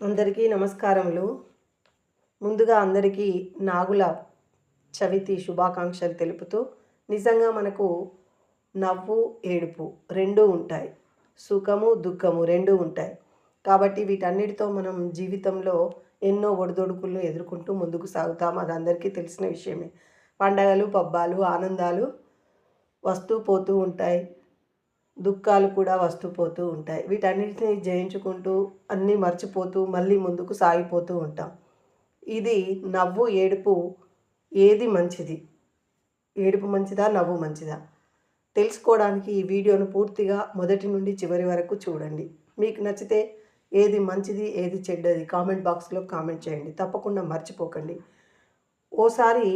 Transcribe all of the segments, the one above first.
అందరికీ నమస్కారములు. ముందుగా అందరికీ నాగుల చవితి శుభాకాంక్షలు తెలుపుతూ నిజంగా మనకు నవ్వు ఏడుపు రెండూ ఉంటాయి. సుఖము దుఃఖము రెండూ ఉంటాయి. కాబట్టి వీటన్నిటితో మనం జీవితంలో ఎన్నో ఒడిదొడుకులు ఎదుర్కొంటూ ముందుకు సాగుతాం. అది అందరికీ తెలిసిన విషయమే. పండగలు పబ్బాలు ఆనందాలు వస్తూ పోతూ ఉంటాయి. దుఃఖాలు కూడా వస్తూ పోతూ ఉంటాయి. వీటన్నిటిని జయించుకుంటూ అన్నీ మర్చిపోతూ మళ్ళీ ముందుకు సాగిపోతూ ఉంటాం. ఇది నవ్వు ఏడుపు ఏది మంచిది? ఏడుపు మంచిదా నవ్వు మంచిదా? తెలుసుకోవడానికి ఈ వీడియోను పూర్తిగా మొదటి నుండి చివరి వరకు చూడండి. మీకు నచ్చితే ఏది మంచిది ఏది చెడ్డది కామెంట్ బాక్స్లో కామెంట్ చేయండి. తప్పకుండా మర్చిపోకండి. ఓసారి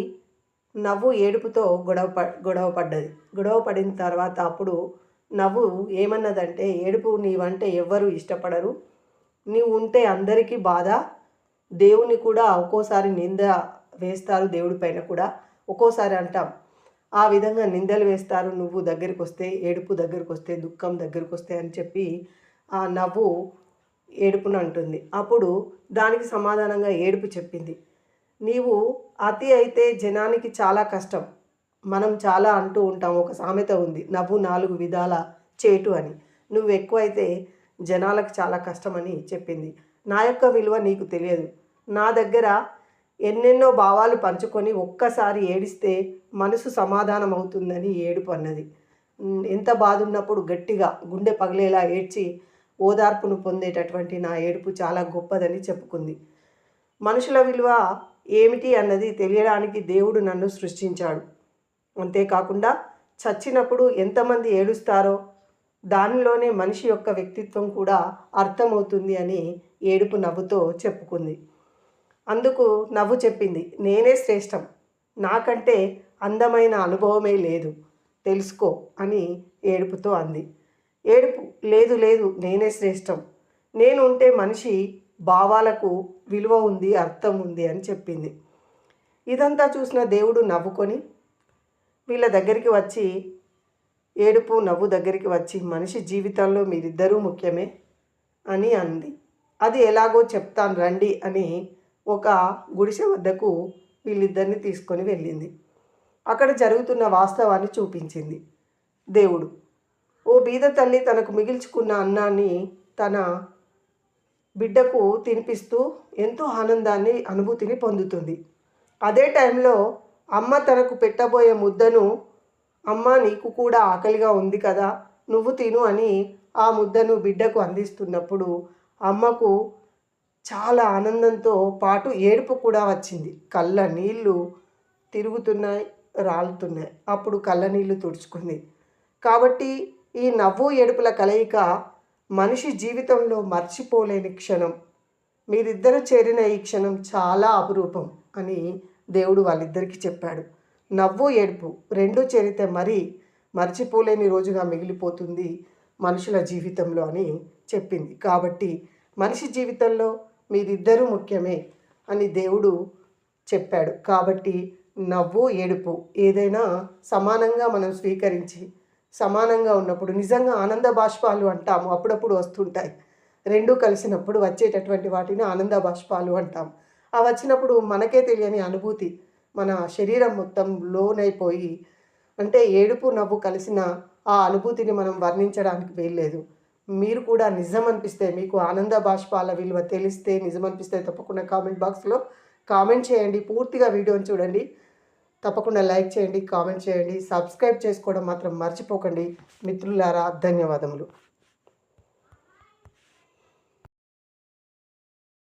నవ్వు ఏడుపుతో గొడవ ప గొడవ పడ్డది. గొడవ పడిన తర్వాత అప్పుడు నవ్వు ఏమన్నదంటే ఏడుపు నీవంటే ఎవ్వరు ఇష్టపడరు. నీవు ఉంటే అందరికీ బాధ. దేవుని కూడా ఒక్కోసారి నింద వేస్తారు దేవుడి పైన కూడా. ఒక్కోసారి అంటాం ఆ విధంగా నిందలు వేస్తారు. నువ్వు దగ్గరికి వస్తే ఏడుపు దగ్గరికి వస్తే దుఃఖం దగ్గరికి వస్తే అని చెప్పి ఆ నవ్వు ఏడుపును అంటుంది. అప్పుడు దానికి సమాధానంగా ఏడుపు చెప్పింది. నీవు అతి అయితే జనానికి చాలా కష్టం. మనం చాలా అంటూ ఉంటాం ఒక సామెత ఉంది నవ్వు నాలుగు విధాల చేటు అని. నువ్వు ఎక్కువైతే జనాలకు చాలా కష్టమని చెప్పింది. నా యొక్క విలువ నీకు తెలియదు. నా దగ్గర ఎన్నెన్నో భావాలు పంచుకొని ఒక్కసారి ఏడిస్తే మనసు సమాధానం అవుతుందని ఏడుపు అన్నది. ఎంత బాధ ఉన్నప్పుడు గట్టిగా గుండె పగిలేలా ఏడ్చి ఓదార్పును పొందేటటువంటి నా ఏడుపు చాలా గొప్పదని చెప్పుకుంది. మనుషుల విలువ ఏమిటి అన్నది తెలియడానికి దేవుడు నన్ను సృష్టించాడు. అంతేకాకుండా చచ్చినప్పుడు ఎంతమంది ఏడుస్తారో దానిలోనే మనిషి యొక్క వ్యక్తిత్వం కూడా అర్థమవుతుంది అని ఏడుపు నవ్వుతో చెప్పుకుంది. అందుకు నవ్వు చెప్పింది నేనే శ్రేష్టం. నాకంటే అందమైన అనుభవమే లేదు. తెలుసుకో అని ఏడుపుతో అంది. ఏడుపు లేదు లేదు నేనే శ్రేష్టం. నేను ఉంటే మనిషి భావాలకు విలువ ఉంది అర్థం ఉంది అని చెప్పింది. ఇదంతా చూసిన దేవుడు నవ్వుకొని వీళ్ళ దగ్గరికి వచ్చి ఏడుపు నవ్వు దగ్గరికి వచ్చి మనిషి జీవితంలో మీరిద్దరూ ముఖ్యమే అని అంది. అది ఎలాగో చెప్తాను రండి అని ఒక గుడిసె వద్దకు వీళ్ళిద్దరిని తీసుకొని వెళ్ళింది. అక్కడ జరుగుతున్న వాస్తవాన్ని చూపించింది. దేవుడు ఓ బీద తల్లి తనకు మిగిల్చుకున్న అన్నాన్ని తన బిడ్డకు తినిపిస్తూ ఎంతో ఆనందాన్ని అనుభూతిని పొందుతుంది. అదే టైంలో అమ్మ తనకు పెట్టబోయే ముద్దను అమ్మ నీకు కూడా ఆకలిగా ఉంది కదా నువ్వు తిను అని ఆ ముద్దను బిడ్డకు అందిస్తున్నప్పుడు అమ్మకు చాలా ఆనందంతో పాటు ఏడుపు కూడా వచ్చింది. కళ్ళ నీళ్ళు తిరుగుతున్నాయి రాలుతున్నాయి. అప్పుడు కళ్ళ నీళ్ళు తుడుచుకుంది. కాబట్టి ఈ నవ్వు ఏడుపుల కలయిక మనిషి జీవితంలో మర్చిపోలేని క్షణం. మీరిద్దరు చేరిన ఈ క్షణం చాలా అపురూపం అని దేవుడు వాళ్ళిద్దరికీ చెప్పాడు నవ్వు ఏడుపు రెండు చేరితే మరీ మర్చిపోలేని రోజుగా మిగిలిపోతుంది మనుషుల జీవితంలో అని చెప్పింది. కాబట్టి మనిషి జీవితంలో మీరిద్దరూ ముఖ్యమే అని దేవుడు చెప్పాడు. కాబట్టి నవ్వు ఏడుపు ఏదైనా సమానంగా మనం స్వీకరించి సమానంగా ఉన్నప్పుడు నిజంగా ఆనంద బాష్పాలు అంటాము. అప్పుడప్పుడు వస్తుంటాయి. రెండు కలిసినప్పుడు వచ్చేటటువంటి వాటిని ఆనంద బాష్పాలు అంటాం. ఆ వచ్చినప్పుడు మనకే తెలియని అనుభూతి మన శరీరం మొత్తం లోనైపోయి అంటే ఏడుపు నవ్వు కలిసిన ఆ అనుభూతిని మనం వర్ణించడానికి వీల్లేదు. మీరు కూడా నిజం అనిపిస్తే మీకు ఆనంద బాష్పాల విలువ తెలిస్తే నిజం అనిపిస్తే తప్పకుండా కామెంట్ బాక్స్లో కామెంట్ చేయండి. పూర్తిగా వీడియోని చూడండి. తప్పకుండా లైక్ చేయండి కామెంట్ చేయండి. సబ్స్క్రైబ్ చేసుకోవడం మాత్రం మర్చిపోకండి. మిత్రులారా ధన్యవాదములు.